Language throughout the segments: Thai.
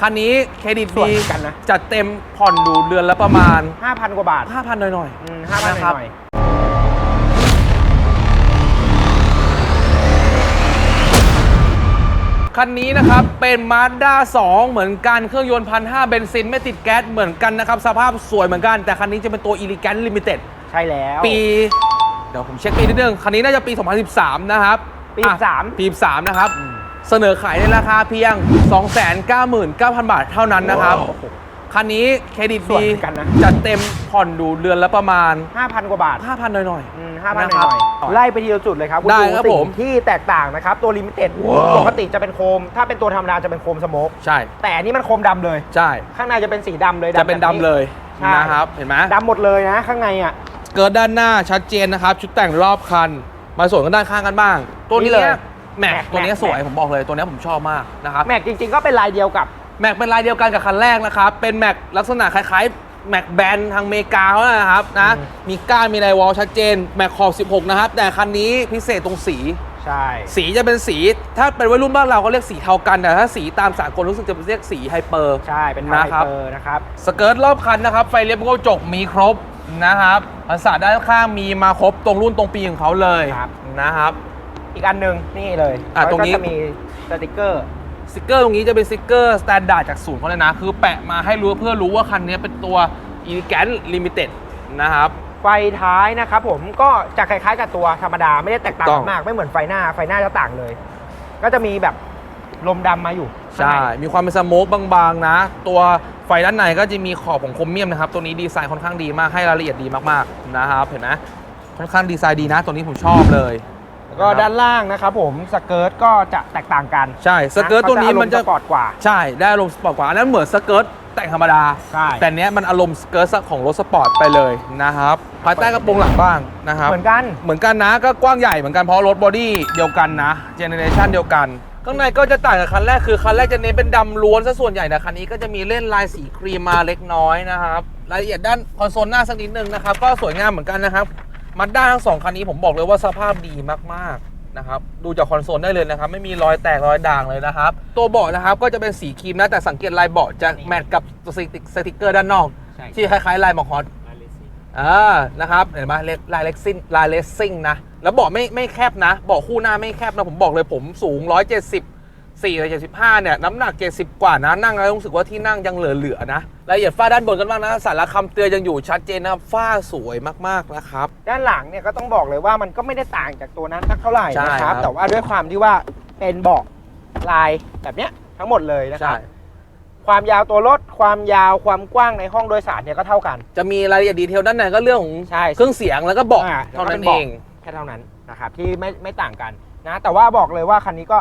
คันนี้เครดิตสวยดีเหมือนกันนะ จัดเต็มผ่อนดูเดือนละประมาณ 5,000 กว่าบาท 5,000 หน่อยอืมห้าพันนะครับหน่อยๆคันนี้นะครับ เป็นมาด้า2เหมือนกันเครื่องยนต์พันห้าเบนซิน ไม่ติดแก๊สเหมือนกันนะครับ สภาพสวยเหมือนกัน แต่คันนี้จะเป็นตัว e l e g a n t Limited ใช่แล้ว ปี เดี๋ยวผมเช็คปีนิดนึง คันนี้น่าจะปี 2013 นะครับปีอะ13 ปี3นะครับ เสนอขายในราคาเพียง 299,000 บาทเท่านั้นนะครับ คันนี้เครดิตสวยดีเหมือนกันนะ จัดเต็มผ่อนดูเดือนละประมาณ 5,000 กว่าบาท5,000 หน่อยอืมๆ5,000หนะครับน่อยๆไล่ไปทีละจุดเลยครับณได้ดูครับสิ่งผมที่แตกต่างนะครับ ตัวลิมิเต็ดปกติจะเป็นโคม ถ้าเป็นตัวธรรมดาจะเป็นโคมสโมกใช่ แต่อันนี้มันโคมดำเลย ใช่ ข้างในจะเป็นสีดำเลยจะเป็นดำเลยใช่ นะครับ เห็นไหมดำหมดเลยนะ ข้างในอะ เกิดด้านหน้าชัดเจนนะครับ ชุดแต่งรอบคัน มาส่วนกันด้านข้างกันบ้าง ตัวนี่นี้เลย แม็กแม็กตัวนี้แม็กสวยผมบอกเลยตัวนี้ผมชอบมากนะครับแม็กจริง ๆ ก็เป็นลายเดียวกับ แม็กเป็นลายเดียวกันกับคันแรกนะครับ เป็นแม็กลักษณะคล้ายๆแม็กแบนทางอเมริกาเขานะครับนะอืม มีก้านมีไดวอลชัดเจนแม็กขอบ16 นะครับ แต่คันนี้พิเศษตรงสี ใช่ สีจะเป็นสี ถ้าเป็นวัยรุ่นบ้านเราก็เรียกสีเทากันแต่ถ้าสีตามสากลรู้สึกจะเรียกสีไฮเปอร์ ใช่ เป็นไฮนะครับ เปอร์นะครับ สเกิร์ตรอบคันนะครับ ไฟเลี้ยวกระจกมีครบนะครับภาษาด้านข้างมีมาครบตรงรุ่นตรงปีของเขาเลยครับ นะครับ อีกอันหนึ่งนี่เลยอะตรงนี้ ก็จะมีสติกเกอร์ สติกเกอร์ตรงนี้จะเป็นสติกเกอร์สแตนดาร์ดจากศูนย์เขาเลยนะ คือแปะมาให้รู้เพื่อรู้ว่าคันนี้เป็นตัว Elegant Limited นะครับ ไฟท้ายนะครับผมก็จะคล้ายๆกับตัวธรรมดาไม่ได้แตกต่างต้อง มากไม่เหมือนไฟหน้าไฟหน้าจะต่างเลย ก็จะมีแบบลมดำมาอยู่ข้างใช่ ในมีความเป็นสโมกบางๆนะ ตัวไฟด้านในก็จะมีขอบของโครเมียมนะครับ ตัวนี้ดีไซน์ค่อนข้างดีมาก ให้รายละเอียดดีมากๆนะครับ เห็นไหมค่อนข้างดีไซน์ดีนะ ตัวนี้ผมชอบเลย แล้วก็ด้านล่างนะครับผมสเกิร์ตก็จะแตกต่างกันใช่สเกิร์ตตัวนี้มันจะสปอร์ตกว่า ใช่ได้อารมณ์สปอร์ตกว่าอันนั้นเหมือนสเกิร์ตแต่งธรรมดาใช่แต่เนี้ยมันอารมณ์สเกิร์ตของรถสปอร์ตไปเลยนะครับภายใต้กระโปรงหลังบ้างนะครับเหมือนกันเหมือนกันนะก็กว้างใหญ่เหมือนกันเพราะรถบอดี้เดียวกันนะเจเนเรชันเดียวกันข้างในก็จะต่างกับคันแรกคือคันแรกจะเน้นเป็นดำล้วนซะส่วนใหญ่แต่คันนี้ก็จะมีเล่นลายสีครีมมาเล็กน้อยนะครับรายละเอียดด้านคอนโซลหน้าสักนิดนึงนะครับก็สวยงามเหมือนกันนะครับ มาด้าทั้งสองคันนี้ผมบอกเลยว่าสภาพดีมากๆนะครับ ดูจากคอนโซลได้เลยนะครับ ไม่มีรอยแตกรอยด่างเลยนะครับ ตัวเบาะนะครับก็จะเป็นสีครีมนะ แต่สังเกตลายเบาะจะแมทกับสติกสติกเกอร์ด้านนอก ใช่ ที่คล้ายๆลายหมอกฮอตอ่านะครับเห็นไหมเลลายเล็กซิ่งลายเลสซิ่งนะ แล้วเบาะไม่ไม่แคบนะเบาะคู่หน้าไม่แคบนะผมบอกเลยผมสูง 170 4เลย75เนี่ยน้ำหนัก 70 กว่านะนั่งแล้วรู้สึกว่าที่นั่งยังเหลือๆนะรายละเอียดฝ้าด้านบนกันบ้างนะสารคำเตือนยังอยู่ชัดเจนนะครับฝ้าสวยมากๆนะครับ ด้านหลังเนี่ยก็ต้องบอกเลยว่ามันก็ไม่ได้ต่างจากตัวนั้นสักเท่าไหร่ใช่นะคครัรับ บ แต่ว่าด้วยความที่ว่าเป็นเบาะลายแบบเนี้ยทั้งหมดเลยนะคใช่รับ ความยาวตัวรถความยาวความกว้างในห้องโดยสารเนี่ยก็เท่ากัน จะมีรายละเอียดดีเทลด้านในก็เรื่องของใช่ เครื่องเสียงแล้วก็เบาะอ่าเท่านั้นแล้วก็เอเป็นงเบาะแค่เท่านั้นนะครับที่ไม่ไม่ต่างกันนะแต่ว่าบอกเลยว่าคันนี้ก็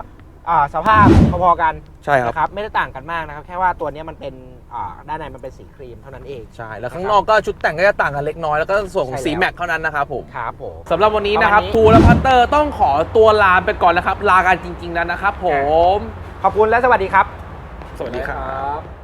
อ่าสภาพพอๆกันใช่ครับ นะครับไม่ได้ต่างกันมากนะครับ แค่ว่าตัวเนี้ยมันเป็นอ่าด้านในมันเป็นสีครีมเท่านั้นเอง ใช่ แล้วข้างนอกก็ชุดแต่งก็จะต่างกันเล็กน้อย แล้วก็ส่วนของใช่สีแล้วแม็กเท่านั้นนะครับผม ครับผม สำหรับวันนี้นะครับประมาณนี้ ทูและพัตเตอร์ต้องขอตัวลาไปก่อนนะครับ ลากันจริงๆแล้วนะครับผม ขอบคุณและสวัสดีครับ สวัสดีครับ